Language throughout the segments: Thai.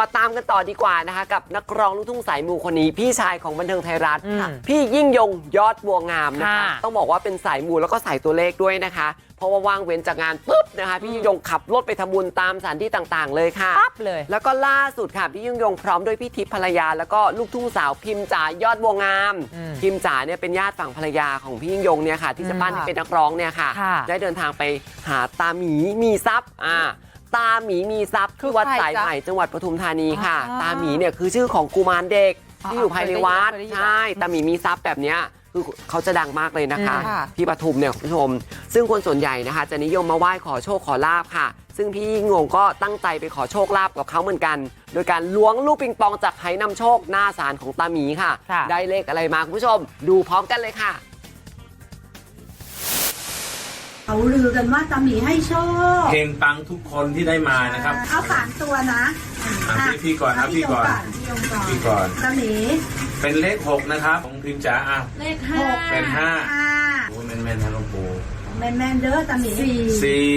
มาตามกันต่อดีกว่านะคะ กับนักร้องลูกทุ่งสายมูคนนี้พี่ชายของบันเทิงไทยรัฐอืมพี่ยิ่งยงยอดบัวงามนะคะค่ะต้องบอกว่าเป็นสายมูแล้วก็สายตัวเลขด้วยนะคะ เพราะว่าว่างเว้นจากงานปุ๊บนะคะ พี่ยิ่งยงขับรถไปทำบุญตามสถานที่ต่างๆ เลยค่ะปั๊บเลย แล้วก็ล่าสุดค่ะพี่ยิ่งยงพร้อมด้วยพี่ทิพย์ภรรยา แล้วก็ลูกทุ่งสาวพิมจ๋ายอดบัวงามอืมพิมจ๋าเนี่ยเป็นญาติฝั่งภรรยาของพี่ยิ่งยงเนี่ยค่ะ ที่จะปั้นอืมให้เป็นนักร้องเนี่ยค่ะค่ะ ได้เดินทางไปหาตาหมีมีทรัพย์อ่า ตาหมีมีทรัพย์ที่วัดคือใครสายจ๊ะใหม่จังหวัดปทุมธานีค่ะอ่าตาหมีเนี่ยคือชื่อของกุมารเด็กอ่าที่อยู่ภายในวัดเคยได้ยินใช่ตาหมีมีทรัพย์แบบเนี้ยคือเขาจะดังมากเลยนะคะอืมค่ะที่ปทุมเนี่ยคุณผู้ชม ซึ่งคนส่วนใหญ่นะคะ จะนิยมมาไหว้ขอโชคขอลาบค่ะ ซึ่งพี่ยิ่งยงก็ตั้งใจไปขอโชคลาภกับเขาเหมือนกัน โดยการล้วงลูกปิงปองจากไหนำโชคหน้าศาลของตาหมีค่ะค่ะได้เลขอะไรมาคุณผู้ชม ดูพร้อมกันเลยค่ะ เขาลือกันว่าตาหมีให้โชคเพลงปังทุกคนที่ได้มานะครับเอาสามตัวนะอะพี่พี่ก่อนนะพี่ก่อนพี่ยงก่อนพี่ก่อนตาหมีเป็นเลขหกนะครับของพิมพ์จ๋าอะเลขห้าเป็นห้าห้าโอ้ยแม่นแม่นๆนะหลวงปู่แมนแมนๆเด้อตาหมีสี่สี่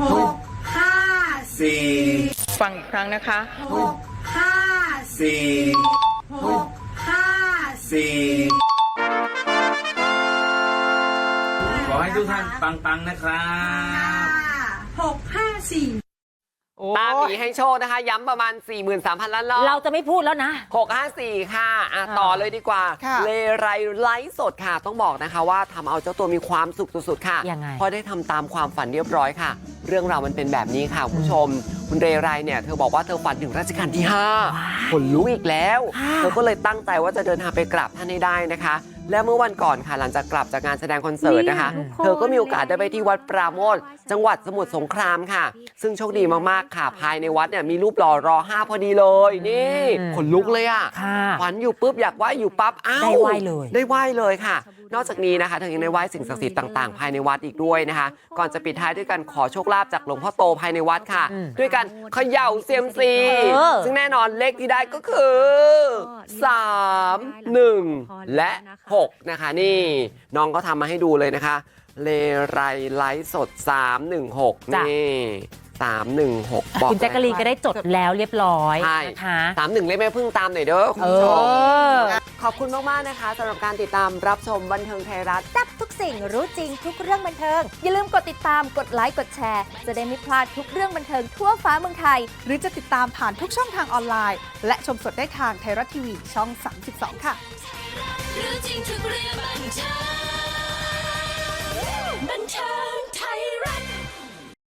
หกห้าสี่ ฟังอีกครั้งนะคะ หกห้าสี่หกห้าสี่ อให้ทุกท่านปังๆนะครับ หกห้าสี่โอ้ตาหมีให้โชคนะคะ ย้ำประมาณ 43,000ล้านรอบเราจะไม่พูดแล้วนะ 654 ค่ะอะค่ะ ต่อเลยดีกว่า ค่ะเลไรไลฟ์สดค่ะ ต้องบอกนะคะว่าทำเอาเจ้าตัวมีความสุขสุดๆค่ะยังไง เพราะได้ทำตามความฝันเรียบร้อยค่ะ เรื่องราวมันเป็นแบบนี้ค่ะคุณผู้ชม คุณเรไรเนี่ยเธอบอกว่าเธอฝันถึงรัชกาลที่5ขนลุกอีกแล้วค่ะเธอก็เลยตั้งใจว่าจะเดินทางไปกราบท่านให้ได้นะคะ และเมื่อวันก่อนค่ะหลังจากกลับจากงานแสดงคอนเสิร์ตนะคะนี่ทุกคนเธอก็มีโอกาสได้ไปที่วัดปราโมทจังหวัดสมุทรสงครามค่ะ ซึ่งโชคดีมากๆค่ะ ภายในวัดเนี่ยมีรูปหล่อรอห้าพอดีเลยนี่อืมขนลุกเลยอะค่ะขวัญอยู่ปุ๊บอยากไหว้อยู่ปั๊บอ้าวได้ไหว้เลย ได้ไหว้เลยค่ะ นอกจากนี้นะคะเธอยังได้ไหว้สิ่งศักดิ์สิทธิ์ต่างๆ ภายในวัดอีกด้วยนะคะ ก่อนจะปิดท้ายด้วยการขอโชคลาภจากหลวงพ่อโตภายในวัดค่ะอืมด้วยการเขย่าเซียมซีเออซึ่งแน่นอนเลขที่ได้ก็คือ 3 1และ6นะคะ นี่น้องก็ทำมาให้ดูเลยนะคะ เลไรไลฟ์สด316จ้ะ นี่316บอกคุณแจ๊กกะลีนก็ได้จดแล้วเรียบร้อยใช่นะคะ สามหนึ่งเลขแม่พึ่งตามหน่อยเด้อคุณเอผู้ชม อ ขอบคุณมากๆนะคะสำหรับการติดตามรับชมบันเทิงไทยรัฐ จับทุกสิ่งรู้จริงทุกเรื่องบันเทิง อย่าลืมกดติดตามกดไลค์กดแชร์ จะได้ไม่พลาดทุกเรื่องบันเทิงทั่วฟ้าเมืองไทย หรือจะติดตามผ่านทุกช่องทางออนไลน์ และชมสดได้ทางไทยรัฐทีวีช่อง 32 ค่ะ รู้จริงทุกเรื่องบันเทิง